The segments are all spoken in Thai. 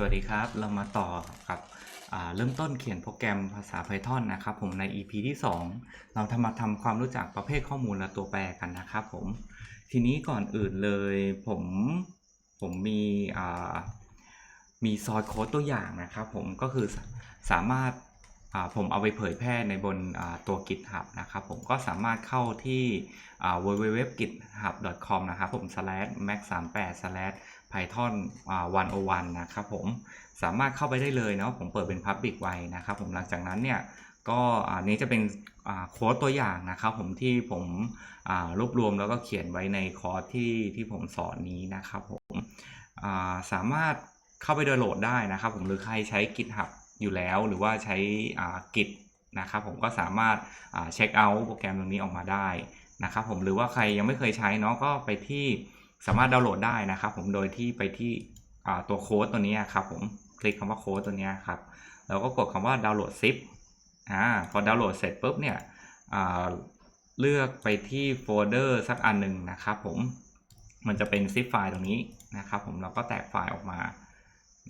สวัสดีครับ เรามาต่อกับเริ่มต้นเขียนโปรแกรมภาษา Python นะครับผมใน EP ที่ 2 เราทำมาทำความรู้จักประเภทข้อมูลและตัวแปรกันนะครับผม ทีนี้ก่อนอื่นเลยผมผมมีมีซอสโค้ดตัวอย่างนะครับผมก็คือสสามารถผมเอาไปเผยแพร่ในบนตัว GitHub นะครับผมก็สามารถเข้าที่ www.github.com นะครับผม slash max 3 8 slash python อ่า101 นะครับผมสามารถเข้าไปได้เลยเนาะผมเปิดเป็น public ไว้นะครับผมหลังจากนั้นเนี่ยก็อันนี้จะเป็นโค้ดตัวอย่างนะครับผมที่ผมรวบรวมแล้วก็เขียนไว้ในคอร์สที่ที่ผมสอนนี้นะครับผมาสามารถเข้าไปดาวน์โหลดได้นะครับผมหรือใครใช้ GitHub อยู่แล้วหรือว่าใช้ Git นะครับผมก็สามารถเช็คเอาท์โปรแกรมตรงนี้ออกมาได้นะครับผมหรือว่าใครยังไม่เคยใช้เนาะก็ไปที่ สามารถดาวน์โหลดได้นะครับผมโดยที่ไปที่ตัวโค้ดตัวนี้ครับผมคลิกคำว่าโค้ดตัวนี้ครับแล้วก็กดคำว่าดาวน์โหลดซิปอ่าพอดาวน์โหลดเสร็จปุ๊บเนี่ยเลือกไปที่โฟลเดอร์สักอันหนึ่งนะครับผมมันจะเป็นซิปไฟล์ตรงนี้นะครับผมเราก็แตกไฟล์ออกมา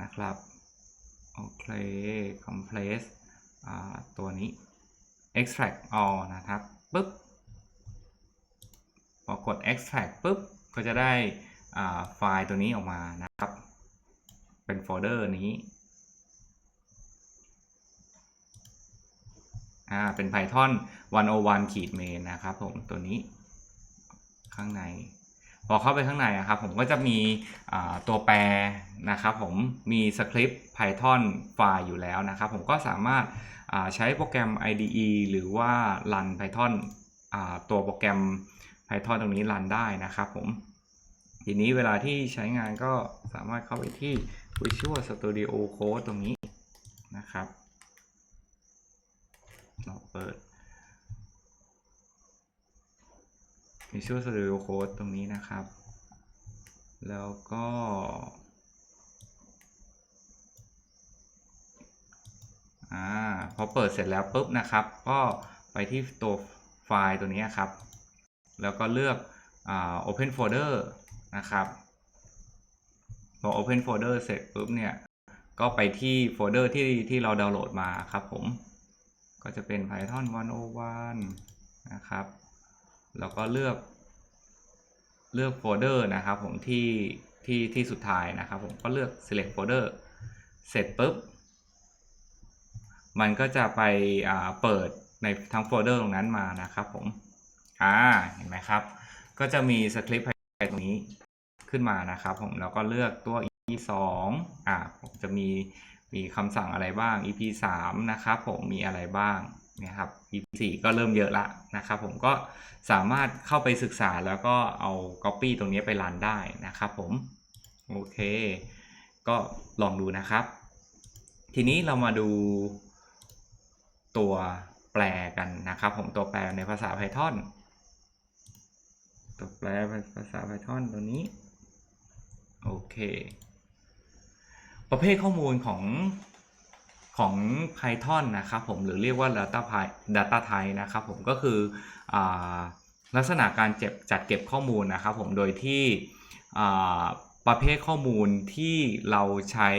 นะครับโอเค compress ตัวนี้ extract all นะครับปุ๊บพอกด extract ปุ๊บ ก็จะได้ไฟล์ตัวนี้ออกมานะครับ เป็นโฟลเดอร์นี้อ่าเป็น Python 101ขีด main นะครับผมตัวนี้ข้างใน พอเข้าไปข้างในอะครับผมก็จะมีตัวแปรนะครับผมมีสคริปต์ Python ไฟล์อยู่แล้วนะครับผมก็สามารถใช้โปรแกรม IDE หรือว่า run Python อ่าตัวโปรแกรม Python ตรงนี้ run ได้นะครับผม ทีนี้เวลาที่ใช้งานก็สามารถเข้าไปที่ Visual Studio Code ตรงนี้นะครับเราเปิด Visual Studio Code ตรงนี้นะครับ แล้วก็ อ่า พอเปิดเสร็จแล้วปุ๊บนะครับ ก็ไปที่ตัวไฟล์ตัวนี้ครับ แล้วก็เลือก อ่า Open Folder นะครับพอ Open Folder เสร็จปุ๊บเนี่ย ก็ไปที่โฟลเดอร์ที่ที่เราดาวน์โหลดมาครับผม ก็จะเป็น Python 101 นะครับ แล้วก็เลือก เลือกโฟลเดอร์นะครับผมที่ที่ที่สุดท้ายนะครับผมก็เลือก select folder เสร็จปุ๊บ มันก็จะไปอ่าเปิดในทั้งโฟลเดอร์ตรงนั้นมานะครับผม อ่า เห็นไหมครับ ก็จะมีสคริปต์ นี้ขึ้นมานะครับ ผมแล้วก็เลือกตัว EP 2อ่าผมจะมีมีคำสั่งอะไรบ้าง EP 3นะครับผมมีอะไรบ้างนี่ยครับ EP 4ก็เริ่มเยอะละนะครับผมก็สามารถเข้าไปศึกษาแล้วก็เอา Copy ตรงนี้ไปรันได้นะครับผมโอเค ก็ลองดูนะครับ ทีนี้เรามาดูตัวแปลกันนะครับ ผมตัวแปลในภาษา Python ตัวแปลภาษา Python ตัวนี้ โอเค ประเภทข้อมูลของของ Python นะครับผมหรือเรียกว่า data Py- data type นะครับผมก็คืออลักษณะการเจ็บจัดเก็บข้อมูลนะครับผมโดยที่ประเภทข้อมูลที่เราใช้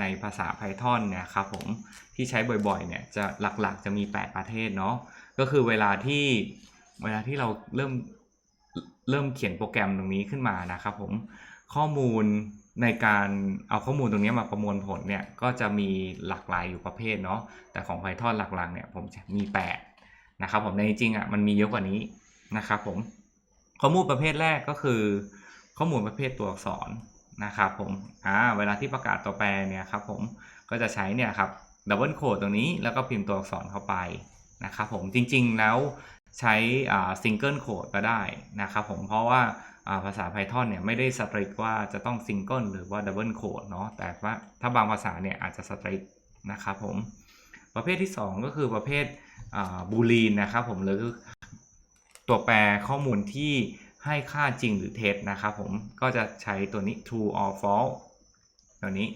ในภาษา Python เนี่ยครับผมที่ใช้บ่อยๆเนี่ยจะหลักๆจะมี 8 ประเภทเนาะก็คือเวลาที่เวลาที่เราเริ่ม เริ่มเขียนโปรแกรมตรงนี้ขึ้นมานะครับผมข้อมูลในการเอาข้อมูลตรงนี้มาประมวลผลเนี่ยก็จะมีหลากหลายอยู่ประเภทเนาะแต่ของ Python หลักๆเนี่ยผมมี8นะครับผมในจริงๆอะมันมีเยอะกว่านี้นะครับผมข้อมูลประเภทแรกก็คือ ข้อมูลประเภทตัวอักษรนะครับผมอ่าเวลาที่ประกาศตัวแปรเนี่ยครับผมก็จะใช้เนี่ยครับดับเบิลโคดตรงนี้แล้วก็พิมพ์ตัวอักษรเข้าไปนะครับผมจริงๆแล้ว ใช้ซิงเกิลโคดก็ได้นะครับผมเพราะว่าภาษา Python เนี่ยไม่ได้สตริกว่าจะต้องซิงเกิลหรือว่าดับเบิลโคดเนาะแต่ว่าถ้าบางภาษาเนี่ยอาจจะสตริกนะครับผมประเภทที่ 2 ก็คือประเภทบูลีนนะครับผมหรือตัวแปรข้อมูลที่ให้ค่าจริงหรือเท็จนะครับผมก็จะใช้ตัวนี้ true or false ตัวนี้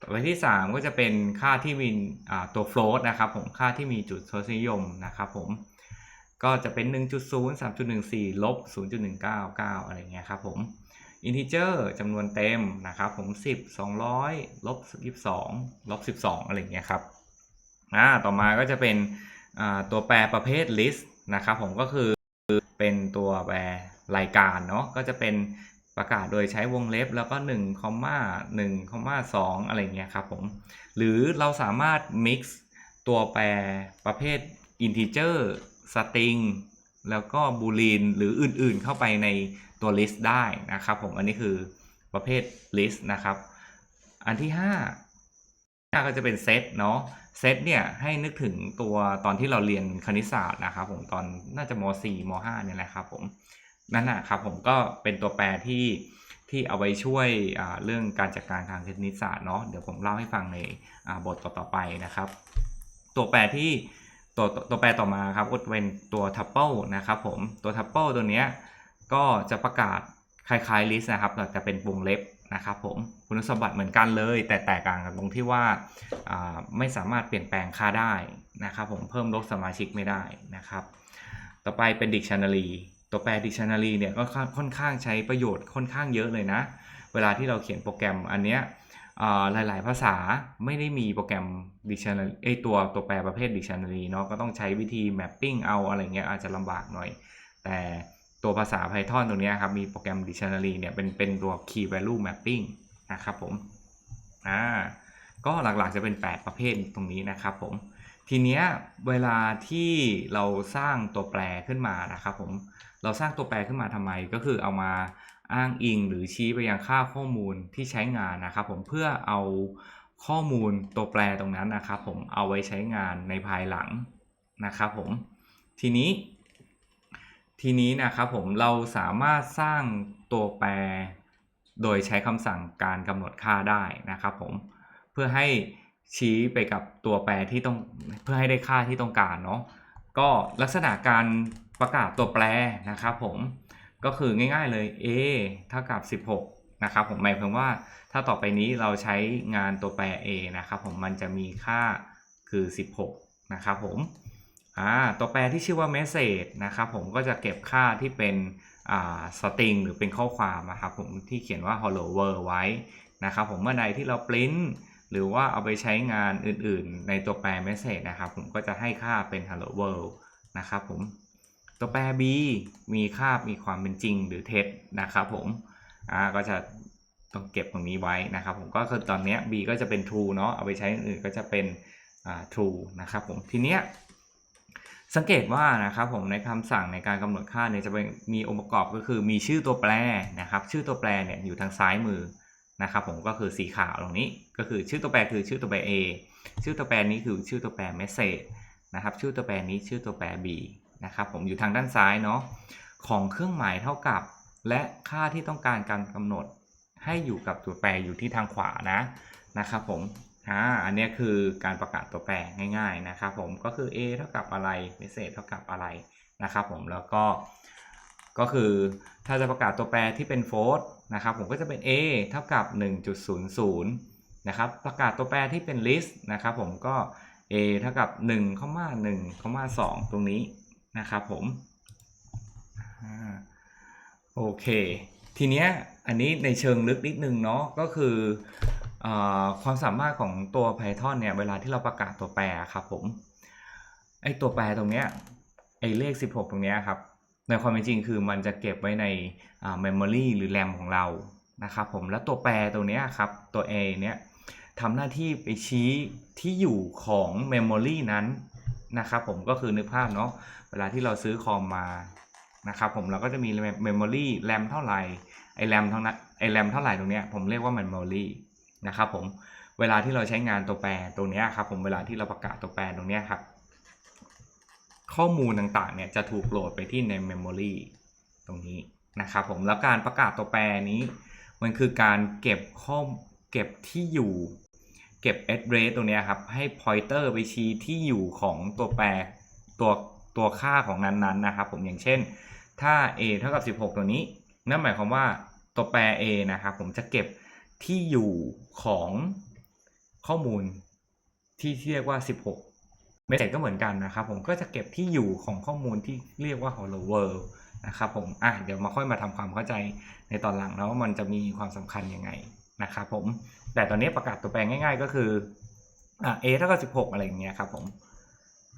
ประเภทที่ 3 ก็จะเป็นค่าที่มีตัว float นะครับผมค่าที่มีจุดทศนิยมนะครับผม ก็จะเป็น 1.0 3.14 ลบ 0.199 อะไรเงี้ยครับผม integer จำนวนเต็มนะครับผม 10 200 ลบ 22 ลบ 12 อะไรอย่างเงี้ยครับอ่าต่อมาก็จะเป็นตัวแปรประเภท list นะครับผมก็คือเป็นตัวแปรรายการเนาะก็จะเป็นประกาศโดยใช้วงเล็บแล้วก็1คอมมา1คอมมา2อะไรเงี้ยครับผม หรือเราสามารถ mix ตัวแปรประเภท integer string แล้วก็ boolean หรืออื่นๆเข้าไปในตัว list ได้นะครับผมอันนี้คือประเภท list นะครับ อันที่5ก็จะเป็น set เนาะ set เนี่ยให้นึกถึงตัวตอนที่เราเรียนคณิตศาสตร์นะครับผมตอนน่าจะม .4 ม .5 เนี่ยแหละครับผมนั่นนะครับผมก็เป็นตัวแปรที่ที่เอาไว้ช่วยเรื่องการจัดการทางคณิตศาสตร์เนาะเดี๋ยวผมเล่าให้ฟังในบทต่อๆไปนะครับ ตัวแปรที่ ตัวตัวแปรต่อมาครับก็เป็นตัว tuple นะครับผมตัว tuple ตัวเนี้ยก็จะประกาศคล้ายๆ list นะครับแต่เป็นวงเล็บนะครับผมคุณสมบัติเหมือนกันเลย แต่แตกต่างกันตรงที่ว่าไม่สามารถเปลี่ยนแปลงค่าได้นะครับผมเพิ่มลดสมาชิกไม่ได้นะครับ ต่อไปเป็น dictionary ตัวแปร dictionary เนี่ยก็ค่อนข้างใช้ประโยชน์ค่อนข้างเยอะเลยนะ เวลาที่เราเขียนโปรแกรมอันเนี้ย หลาย ๆ ภาษาไม่ได้มีโปรแกรม dictionary ไอตัวตัวแปรประเภท dictionary เนาะก็ต้องใช้วิธี mapping เอาอะไรเงี้ยอาจจะลำบากหน่อย แต่ตัวภาษา Python ตัวนี้ครับมีโปรแกรม dictionary เนี่ยเป็นเป็นตัว key value mapping นะครับผมอ่าก็หลัก ๆ จะเป็น 8 ประเภทตรงนี้นะครับผมทีเนี้ยเวลาที่เราสร้างตัวแปรขึ้นมานะครับผมเราสร้างตัวแปรขึ้นมาทำไมก็คือเอามา อ้างอิงหรือชี้ไปยังค่าข้อมูลที่ใช้งานนะครับ ผมเพื่อเอาข้อมูลตัวแปรตรงนั้นนะครับ ผมเอาไว้ใช้งานในภายหลังนะครับผมทีนี้ทีนี้นะครับผมเราสามารถสร้างตัวแปร โดยใช้คำสั่งการกำหนดค่าได้นะครับผมเพื่อให้ชี้ไปกับตัวแปรที่ต้องเพื่อให้ได้ค่าที่ต้องการเนาะก็ลักษณะการประกาศตัวแปรนะครับผม ก็คือง่ายๆเลย a เท่ากับ 16 นะครับผมหมายความว่าถ้าต่อไปนี้เราใช้งานตัวแปร a นะครับผมมันจะมีค่าคือ 16 นะครับผมอ่าตัวแปรที่ชื่อว่า message นะครับผมก็จะเก็บค่าที่เป็นอ่า string หรือเป็นข้อความนะครับผมที่เขียนว่า hello world ไว้นะครับผมเมื่อใดที่เรา print หรือว่าเอาไปใช้งานอื่นๆ ในตัวแปร message นะครับผมก็จะให้ค่าเป็น hello world นะครับผม ตัวแปร b มีค่ามีความเป็นจริงหรือเท็จนะครับผมอ่าก็จะต้องเก็บตรงนี้ไว้นะครับผมก็คือตอนนี้ b ก็จะเป็น true เนาะเอาไปใช้อื่นก็จะเป็นอ่า true นะครับผมทีเนี้ยสังเกตว่านะครับผมในคำสั่งในการกำหนดค่าเนี่ยจะเป็นมีองค์ประกอบก็คือมีชื่อตัวแปรนะครับชื่อตัวแปรเนี่ยอยู่ทางซ้ายมือนะครับผมก็คือสีขาวตรงนี้ก็คือชื่อตัวแปรคือชื่อตัวแปร a ชื่อตัวแปรนี้คือชื่อตัวแปร message นะครับชื่อตัวแปรนี้ชื่อตัวแปร b นะครับผมอยู่ทางด้านซ้ายเนาะของเครื่องหมายเท่ากับ และค่าที่ต้องการการกำหนดให้อยู่กับตัวแปรอยู่ที่ทางขวานะนะครับผมอ่าอันนี้คือการประกาศตัวแปรง่าย ๆนะครับผมก็คือ a เท่ากับอะไร message เท่ากับอะไรนะครับผมแล้วก็ก็คือถ้าจะประกาศตัวแปรที่เป็น float นะครับผมก็จะเป็น a เท่ากับ 1.00 นะครับ ประกาศตัวแปรที่เป็น list นะครับผมก็ a เท่ากับ1 1 2 ตรงนี้ นะครับผมโอเค ทีเนี้ยอันนี้ในเชิงลึกนิดนึงเนาะก็คืออความสามารถของตัว Python เนี่ยเวลาที่เราประกาศตัวแปรครับผมไอตัวแปรตรงเนี้ยไอเลข 16 ตรงเนี้ยครับในความเป็นจริงคือมันจะเก็บไว้ใน memory หรือ RAM ของเรานะครับผมแล้วตัวแปรตรงเนี้ยครับตัว a เนี้ยทำหน้าที่ไปชี้ที่อยู่ของ memory นั้น นะครับผมก็คือนึกภาพเนาะเวลาที่เราซื้อคอมมานะครับผมเราก็จะมี memory RAM เท่าไหร่ไอ RAM เท่านั้นไอ RAM เท่าไหร่ตรงเนี้ยผมเรียกว่า memory นะครับผมเวลาที่เราใช้งานตัวแปรตรงเนี้ยครับผมเวลาที่เราประกาศตัวแปรตรงเนี้ยครับข้อมูลต่างๆเนี่ยจะถูกโหลดไปที่ใน memory ตรงนี้นะครับผมแล้วการประกาศตัวแปรนี้ มันคือการเก็บข้อเก็บที่อยู่ เก็บ address ตรงนี้ครับให้ pointer ไปชี้ที่อยู่ของตัวแปรตัวตัวค่าของนั้นๆนะครับ ผมอย่างเช่น ถ้า a เท่ากับ 16 ตัวนี้ นั่นหมายความว่าตัวแปร a นะครับผมจะเก็บที่อยู่ของข้อมูลที่เรียกว่า 16เมสเซจก็เหมือนกันนะครับ ผมก็จะเก็บที่อยู่ของข้อมูลที่เรียกว่า hello world นะครับผมอะเดี๋ยวมาค่อยมาทำความเข้าใจในตอนหลังนะว่ามันจะมีความสำคัญยังไง นะครับผม แต่ตอนนี้ประกาศตัวแปรง่าย ๆ ก็คืออะ a เท่ากับ16 อะไรอย่างเงี้ยครับผม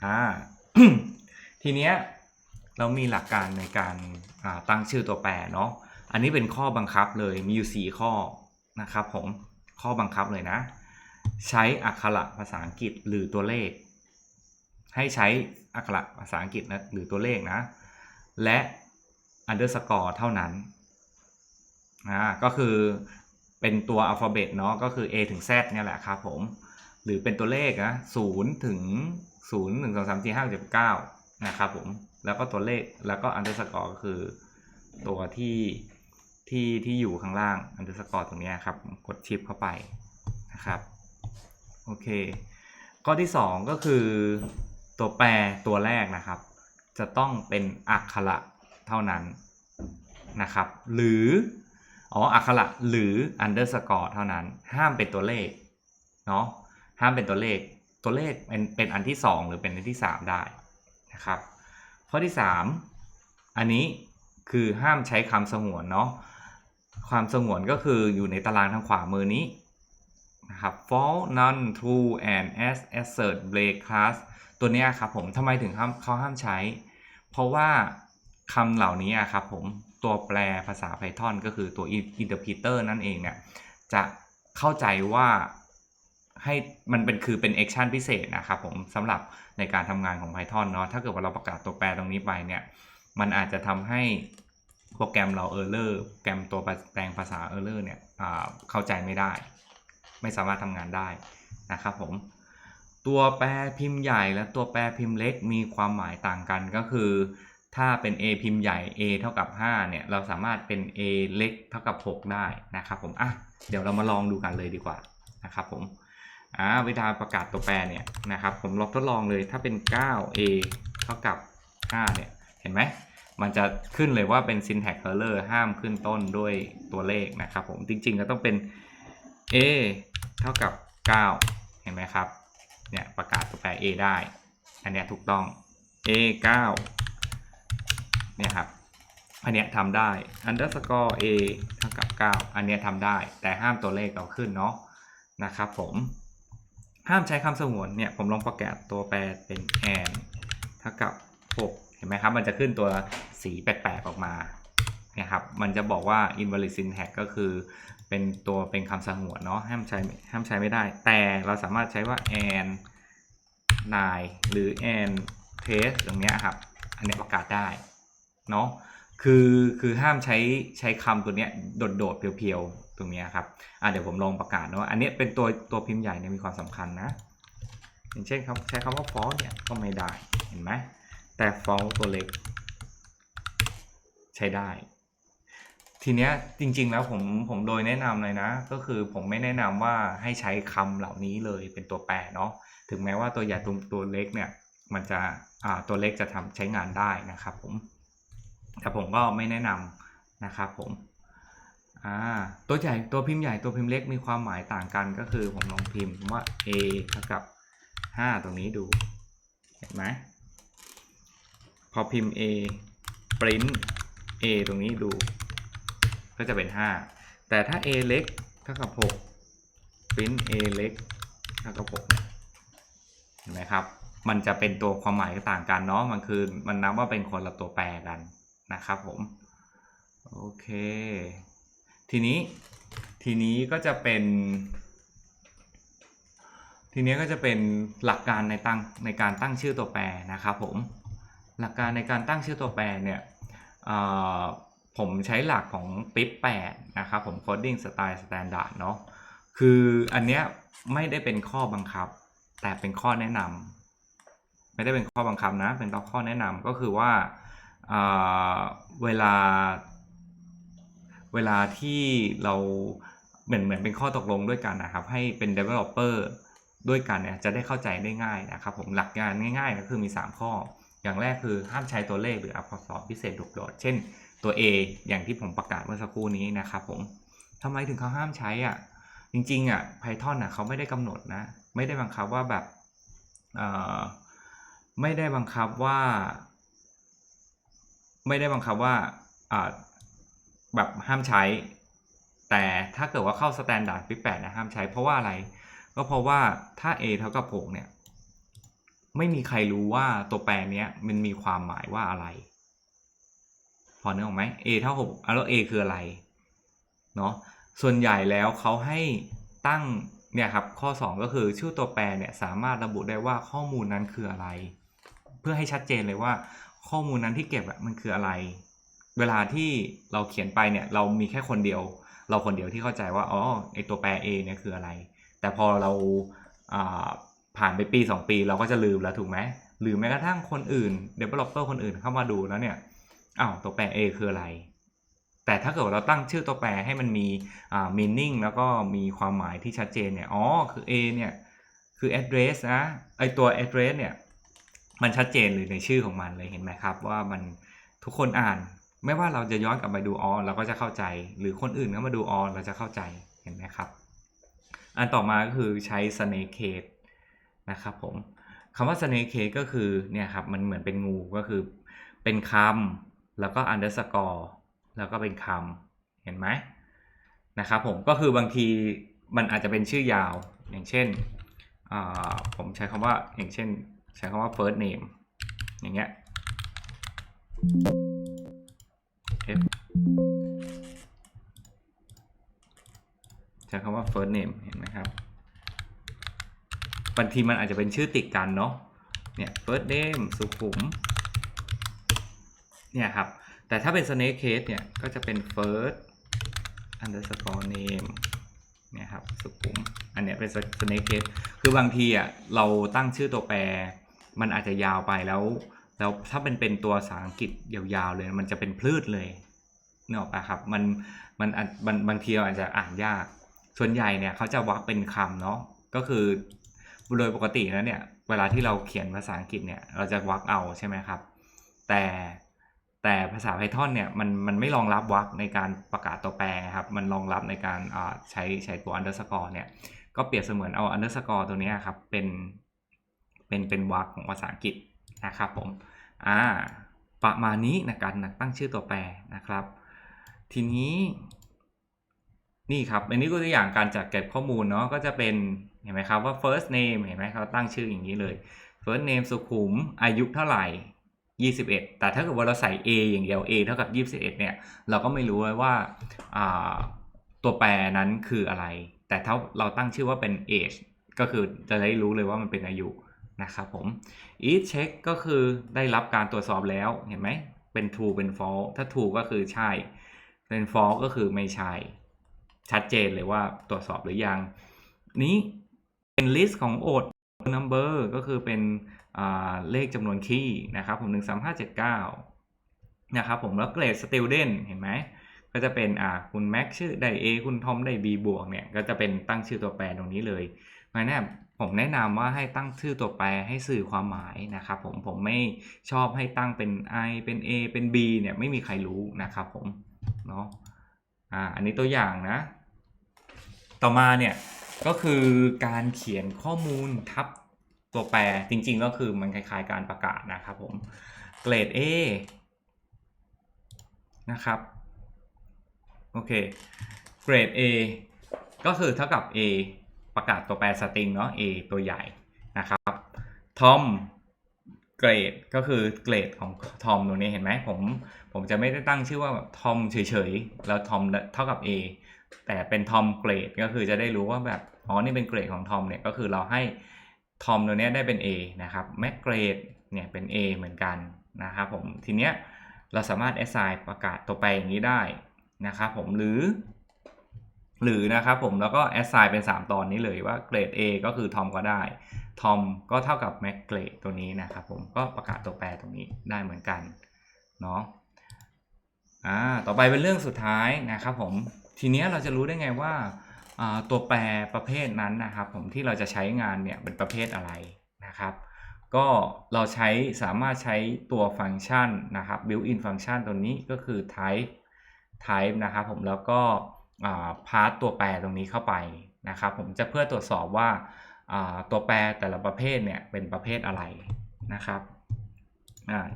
อ่าทีเนี้ยเรามีหลักการในการตั้งชื่อตัวแปรเนาะ อันนี้เป็นข้อบังคับเลย มีอยู่ 4 ข้อนะครับผม ข้อบังคับเลยนะ ใช้อักขระภาษาอังกฤษหรือตัวเลข ให้ใช้อักขระภาษาอังกฤษนะหรือตัวเลขนะ และ underscore เท่านั้น อ่า ก็คือ เป็นตัวอัลฟาเบตเนาะก็คือ A ถึง Z เนี่ยแหละครับผม หรือเป็นตัวเลขนะ0ถึง0 1 2 3 4 5 6 7 9นะครับผม แล้วก็ตัวเลขแล้วก็ underscore ก็คือตัวที่ที่ที่อยู่ข้างล่าง underscore ตรงนี้ครับ กดชิปเข้าไปนะครับ โอเค ข้อที่ 2 ก็คือตัวแปรตัวแรกนะครับ จะต้องเป็นอักขระเท่านั้นนะครับ หรือ อ๋ออักขระหรือ underscore เท่านั้น ห้ามเป็นตัวเลขเนาะห้ามเป็นตัวเลขตัวเลขเป็นเป็นอันที่ 2 หรือเป็นอันที่ 3 ได้นะครับ ข้อที่ 3 อันนี้คือห้ามใช้คำสงวนเนาะความสงวนก็คืออยู่ในตารางทางขวามือนี้นะครับ false none true and as assert break class ตัวเนี้ยครับผมทำไมถึงห้ามเขาห้ามใช้ เพราะว่าคำเหล่านี้อะครับผม ตัวแปลภาษา Python ก็คือตัว interpreter นั่นเองเนี่ยจะเข้าใจว่าให้มันเป็นคือเป็น action พิเศษนะครับผมสำหรับในการทำงานของ Python เนาะถ้าเกิดว่าเราประกาศตัวแปรตรงนี้ไปเนี่ยมันอาจจะทำให้โปรแกรมเรา error โปรแกรมตัวแปลงภาษา error เรอร์เนี่ยเข้าใจไม่ได้ ไม่สามารถทำงานได้นะครับผมตัวแปรพิมพ์ใหญ่และตัวแปรพิมพ์เล็กมีความหมายต่างกันก็คือ ถ้าเป็น A พิมพ์ใหญ่ A เท่ากับ 5 เนี่ย เราสามารถเป็น A เล็กเท่ากับ 6 ได้นะครับผม อะ เดี๋ยวเรามาลองดูกันเลยดีกว่านะครับผม อ่าเวลาประกาศตัวแปรเนี่ยนะครับ ผมลองทดลองเลย ถ้าเป็น 9 A เท่ากับ 5 เนี่ย เห็นไหม มันจะขึ้นเลยว่าเป็น syntax error ห้ามขึ้นต้นด้วยตัวเลขนะครับผม จริงๆก็ต้องเป็น A เท่ากับ 9 เห็นไหมครับ เนี่ยประกาศตัวแปร A ได้ อันนี้ถูกต้อง A 9 เนี่ยครับอันเนี้ยทำได้ underscore A เท่ากับ 9 อันเนี้ยทำได้ แต่ห้ามตัวเลขเราขึ้นเนาะนะครับผมห้ามใช้คำสงวนเนี่ยผมลองประกาศตัวแปรเป็น and เท่ากับ 6 เห็นไหมครับ มันจะขึ้นตัวสีแปลกๆออกมาเนี่ยครับมันจะบอกว่า invalid syntax ก็คือเป็นตัวเป็นคำสงวนเนาะห้ามใช้ห้ามใช้ไม่ได้ แต่เราสามารถใช้ว่า and นายหรือ and trace ตรงเนี้ยครับ อันนี้ประกาศได้ เนาะคือคือห้ามใช้ใช้คำตัวเนี้ยโดดๆเพียวๆตรงเนี้ยครับอะเดี๋ยวผมลองประกาศเนาะอันนี้เป็นตัวตัวพิมพ์ใหญ่เนี่ยมีความสำคัญนะ อย่างเช่นครับใช้คำว่า false เนี่ยก็ไม่ได้เห็นไหมแต่ false ตัวเล็ก ใช้ได้ ทีเนี้ยจริง ๆ แล้วผมผมโดยแนะนำเลยนะ ก็คือผมไม่แนะนำว่าให้ใช้คำเหล่านี้เลยเป็นตัวแปรเนาะถึงแม้ว่าตัวใหญ่ตัวตัวเล็กเนี่ยมันจะอ่าตัวเล็กจะทำใช้งานได้นะครับผม แต่ผมก็ไม่แนะนำนะครับผมตัวใหญ่ตัวพิมพ์ใหญ่ตัวพิมพ์เล็กมีความหมายต่างกันก็คือผมลองพิมพ์ว่า a เท่ากับ 5 ตรงนี้ดู เห็นไหมพอพิมพ์ a print a ตรงนี้ดู ก็จะเป็น 5 แต่ถ้า a เล็กเท่ากับ 6 print a เล็กเท่ากับ6เห็นไหมครับ มันจะเป็นตัวความหมายต่างกันเนาะมันคือมันนับว่าเป็นคนละตัวแปรกัน นะครับผมโอเค ทีนี้ทีนี้ก็จะเป็น ทีนี้ก็จะเป็นหลักการในตั้งในการตั้งชื่อตัวแปรนะครับผมหลักการในการตั้งชื่อตัวแปรเนี่ยผมใช้หลักของ PIP 8นะครับผม Coding Style Standard เนาะคืออันเนี้ยไม่ได้เป็นข้อบังคับ แต่เป็นข้อแนะนำไม่ได้เป็นข้อบังคับนะ เป็นข้อแนะนำก็คือว่า เวลา เวลาที่เราเหมือนเหมือนเป็นข้อตกลงด้วยกันนะครับ ให้เป็น developer ด้วยกันเนี่ยจะได้เข้าใจได้ง่ายนะครับผมหลักการง่ายๆก็คือมี 3 ข้อ อย่างแรกคือห้ามใช้ตัวเลขหรืออักษรพิเศษโดดๆเช่นตัว A อย่างที่ผมประกาศเมื่อสักครู่นี้นะครับผมทำไมถึงเขาห้ามใช้อะจริงๆอะ Python อะเขาไม่ได้กำหนดนะ ไม่ได้บังคับว่าแบบไม่ได้บังคับว่า ไม่ได้บังคับว่าแบบห้ามใช้ แต่ถ้าเกิดว่าเข้าสแตนดาร์ดฟิกแปดนะห้ามใช้เพราะว่าอะไร ก็เพราะว่าถ้า a เท่ากับ6เนี่ย ไม่มีใครรู้ว่าตัวแปรเนี้ยมันมีความหมายว่าอะไร พอเนึกออกไหม a เท่า6แล้ว a คืออะไรเนาะส่วนใหญ่แล้วเขาให้ตั้งเนี่ยครับข้อ 2 ก็คือชื่อตัวแปรเนี่ยสามารถระบุได้ว่าข้อมูลนั้นคืออะไร เพื่อให้ชัดเจนเลยว่า ข้อมูลนั้นที่เก็บอะมันคืออะไร เวลาที่เราเขียนไปเนี่ย เรามีแค่คนเดียว เราคนเดียวที่เข้าใจว่าอ๋อไอตัวแปร a เนี่ยคืออะไร แต่พอเราผ่านไปปี 2 ปีเราก็จะลืมแล้วถูกไหมหรือแม้กระทั่งคนอื่น developer คนอื่นเข้ามาดูแล้วเนี่ยอ้าวตัวแปร a คืออะไร แต่ถ้าเกิดเราตั้งชื่อตัวแปรให้มันมีอ่า meaning แล้วก็มีความหมายที่ชัดเจนเนี่ยอ๋อคือ a เนี่ยคือ address นะไอตัว address เนี่ย มันชัดเจนเลยในชื่อของมันเลยเห็นไหมครับ ว่ามันทุกคนอ่าน ไม่ว่าเราจะย้อนกลับไปดูออเราก็จะเข้าใจ หรือคนอื่นก็มาดูออเราจะเข้าใจเห็นไหมครับ อันต่อมาก็คือใช้ snake case นะครับผมคำว่า snake case ก็คือเนี่ยครับมันเหมือนเป็นงูก็คือเป็นคำแล้วก็ underscore แล้วก็เป็นคำเห็นไหมนะครับผมก็คือบางทีมันอาจจะเป็นชื่อยาวอย่างเช่นผมใช้คำว่าอย่างเช่น ใช้คำว่า first name อย่างเงี้ย F ใช้คำว่า first name เห็นไหมครับบางทีมันอาจจะเป็นชื่อติดกันเนาะเนี่ย first name สุขุมเนี่ยครับ แต่ถ้าเป็น snake case เนี่ย ก็จะเป็น first underscore name เนี่ยครับ สุขุม อันเนี้ยเป็น snake case คือบางทีอะ เราตั้งชื่อตัวแปร มันอาจจะยาวไปแล้ว แล้วถ้าเป็นเป็นตัวภาษาอังกฤษยาวๆเลย มันจะเป็นพลืดเลยเนออกปะครับมันมันบางบางทีเราอาจจะอ่านยาก ส่วนใหญ่เนี่ยเขาจะวักเป็นคำเนาะก็คือโดยปกติแล้วเนี่ย เวลาที่เราเขียนภาษาอังกฤษเนี่ย เราจะวักเอาใช่ไหมครับ แต่แต่ภาษา Python เนี่ยมันมันไม่รองรับวรรคในการประกาศตัวแปรครับ มันรองรับในการใช้ใช้ตัว underscore เนี่ย ก็เปรียบเสมือนเอา underscore ตัวนี้ครับ เป็น เป็นเป็นวรรคของภาษาอังกฤษนะครับผมอ่าประมาณนี้ในการตั้งชื่อตัวแปรนะครับ ทีนี้นี่ครับอันนี้ก็ตัวอย่างการจัดเก็บข้อมูลเนาะก็จะเป็นเห็นไหมครับว่า first name เห็นไหมเขาตั้งชื่ออย่างนี้เลย first name สุขุมอายุเท่าไหร่ 21 แต่ถ้าเกิดว่าเราใส่ a อย่างเดียว a เท่ากับ 21 เนี่ย เราก็ไม่รู้ว่าตัวแปรนั้นคืออะไร แต่ถ้าเราตั้งชื่อว่าเป็น age ก็คือจะได้รู้เลยว่ามันเป็นอายุ นะครับผม each check ก็คือได้รับการตรวจสอบแล้วเห็นไหมเป็น true เป็น false ถ้า true ก็คือใช่ เป็น false ก็คือไม่ใช่ ชัดเจนเลยว่าตรวจสอบหรือยัง นี้เป็น list ของ odd number ก็คือเป็นเลขจำนวนคีย์นะครับผม 13579 นะครับผมแล้วเกรด student เห็นไหมก็จะเป็นอ่าคุณแม็กชื่อได้ A คุณทอมได้ B บวกเนี่ย ก็จะเป็นตั้งชื่อตัวแปรตรงนี้เลยเพราะนั้น ผมแนะนำว่าให้ตั้งชื่อตัวแปรให้สื่อความหมายนะครับผมผมไม่ชอบให้ตั้งเป็น I เป็น A เป็น B เนี่ยไม่มีใครรู้นะครับผมเนาะอ่าอันนี้ตัวอย่างนะ ต่อมาเนี่ยก็คือการเขียนข้อมูลทับตัวแปรจริงๆก็คือมันคล้ายๆการประกาศนะครับผมเกรด A นะครับโอเคเกรด A ก็คือเท่ากับ A ประกาศตัวแปรสตริงเนาะ A ตัวใหญ่นะครับทอมเกรดก็คือเกรดของทอมตรงนี้เห็นไหมผมผมจะไม่ได้ตั้งชื่อว่าทอมเฉยๆ แล้วทอมเท่ากับ A แต่เป็นทอมเกรดก็คือจะได้รู้ว่าแบบอ๋อนี่เป็นเกรดของทอมเนี่ยก็คือเราให้ทอมตัวนี้ได้เป็น A นะครับแม็กเกรดเนี่ยเป็น A เหมือนกันนะครับผมทีเนี้ยเราสามารถ assign ประกาศตัวแปรอย่างนี้ได้นะครับผมหรือ หรือนะครับผมแล้วก็ assign เป็น 3 ตอนนี้เลยว่าเกรด A ก็คือทอมก็ได้ทอมก็เท่ากับแม็กเกรดตัวนี้นะครับผมก็ประกาศตัวแปรตรงนี้ได้เหมือนกันเนาะอ่าต่อไปเป็นเรื่องสุดท้ายนะครับผมทีนี้เราจะรู้ได้ไงว่าตัวแปรประเภทนั้นนะครับผมที่เราจะใช้งานเนี่ยเป็นประเภทอะไรนะครับก็เราใช้สามารถใช้ตัวฟังก์ชันนะครับ built-in ฟังก์ชันตัวนี้ก็คือ type type นะครับผมแล้วก็ พาร์ตตัวแปรตรงนี้เข้าไปนะครับ ผมจะเพื่อตรวจสอบว่าตัวแปรแต่ละประเภทเนี่ยเป็นประเภทอะไรนะครับ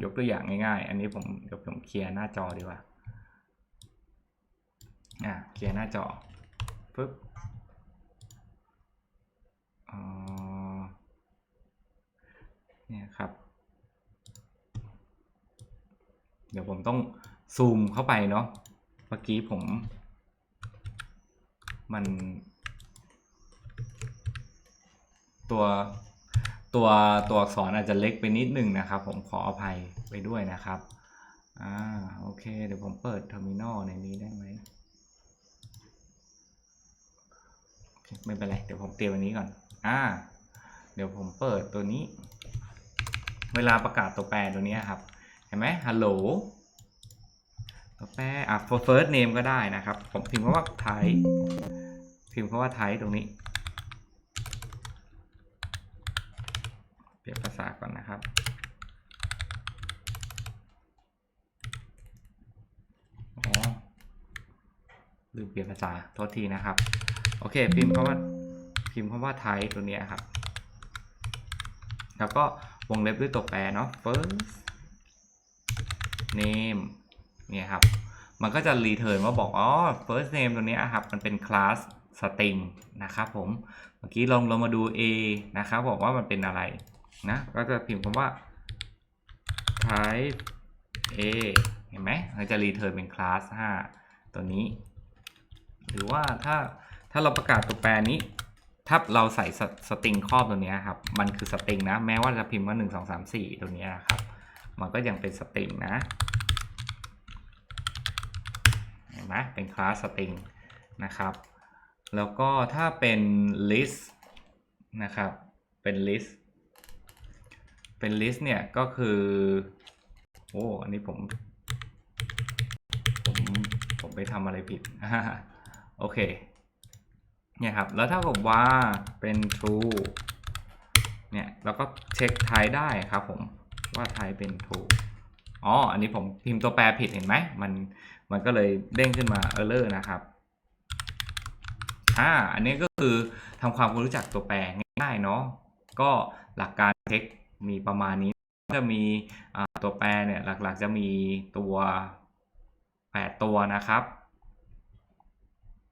ยกตัวอย่างง่ายๆ อันนี้ผมเดี๋ยวผมเคลียร์หน้าจอดีกว่าเคลียร์หน้าจอปึ๊บเนี่ยครับ เดี๋ยวผมต้องซูมเข้าไปเนาะเมื่อกี้ผม มัน ตัวตัวตัวอักษรอาจจะเล็กไปนิดนึงนะครับ ผมขออภัยไปด้วยนะครับอ่าโอเค เดี๋ยวผมเปิดเทอร์มินอลในนี้ได้ไหมไม่เป็นไรเดี๋ยวผมเตรียมอันนี้ก่อนอ่าเดี๋ยวผมเปิดตัวนี้ เวลาประกาศตัวแปรตัวนี้ครับ เห็นไหมฮัลโหล ตัวแปรอะ for first name ก็ได้นะครับ ผมพิมพ์คำว่าไทยพิมพ์คำว่าไทยตรงนี้ เปลี่ยนภาษาก่อนนะครับ อ๋อ ลืมเปลี่ยนภาษา โทษทีนะครับ โอเค พิมพ์คำว่า พิมพ์คำว่าไทยตัวนี้ครับ แล้วก็วงเล็บด้วยตัวแปรเนาะ first name เนี่ยครับ มันก็จะรีเทิร์นว่าบอกอ๋อ first name ตัวนี้ครับ มันเป็นคลาส string นะครับผม เมื่อกี้ลองเรามาดู a นะครับบอกว่ามันเป็นอะไรนะ ก็จะพิมพ์คำว่า type a เห็นไหมมันจะรีเทิร์นเป็นคลาส5ตัวนี้ หรือว่าถ้าถ้าเราประกาศตัวแปรนี้ถ้าเราใส่สตริงครอบตัวนี้ครับ มันคือสตริงนะ แม้ว่าจะพิมพ์ว่า 1 2 3 4 ตัวนี้นะครับ มันก็ยังเป็นสตริงนะ นไหมเป็นคลาสสตริงนะครับ แล้วก็ถ้าเป็น list นะครับ เป็น list เป็น list เนี่ยก็คือโอ้อันนี้ผมผมผมไปทำอะไรผิดโอเคเนี่ยครับแล้วถ้าผมว่าเป็น true เนี่ยเราก็เช็คไทยได้ครับผมว่าไทยเป็น true อ๋อ อันนี้ผมพิมพ์ตัวแปรผิดเห็นไหม มัน มันก็เลยเด้งขึ้นมา error นะครับอ่าอันนี้ก็คือทำความรู้จักตัวแปรง่ายๆเนาะก็หลักการเทคมีประมาณนี้จะมีตัวแปรเนี่ยหลักๆจะมีตัว 8 ตัวนะครับ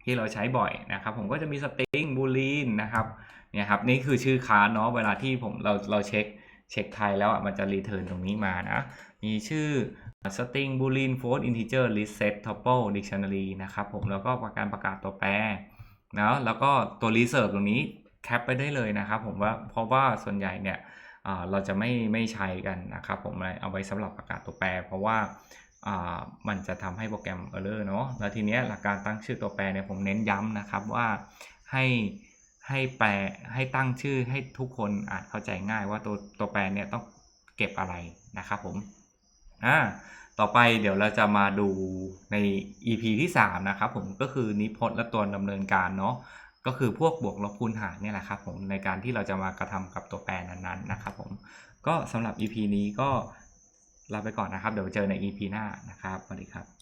ที่เราใช้บ่อยนะครับ ผมก็จะมีสตริงบูลีนนะครับเนี่ยครับนี่คือชื่อคลาสเนาะเวลาที่ผมเราเราเช็คเช็คไทยแล้วอะมันจะรีเทิร์นตรงนี้มานะ มีชื่อ string boolean float integer list set tuple dictionary นะครับผมแล้วก็การประกาศตัวแปรนะแล้วก็ตัว reserve ตรงนี้แคปไปได้เลยนะครับผมว่าเพราะว่าส่วนใหญ่เนี่ยเราจะไม่ไม่ใช้กันนะครับผมเอาไว้สำหรับประกาศตัวแปร เพราะว่ามันจะทำให้โปรแกรม error เนาะแล้วทีเนี้ยหลักการตั้งชื่อตัวแปรเนี่ยผมเน้นย้ำนะครับว่าให้ให้แปลให้ตั้งชื่อให้ทุกคนอ่านเข้าใจง่ายว่าตัวตัวแปรเนี่ยต้องเก็บอะไรนะครับผม อ่าต่อไปเดี๋ยวเราจะมาดูใน EP ที่ 3 นะครับผมก็คือนิพจน์และตัวดำเนินการเนาะก็คือพวกบวกลบคูณหารเนี่ยแหละครับผมในการที่เราจะมากระทำกับตัวแปรนั้นๆนะครับผมก็สำหรับ EP นี้ก็ลาไปก่อนนะครับ เดี๋ยวเจอใน EP หน้านะครับสวัสดีครับ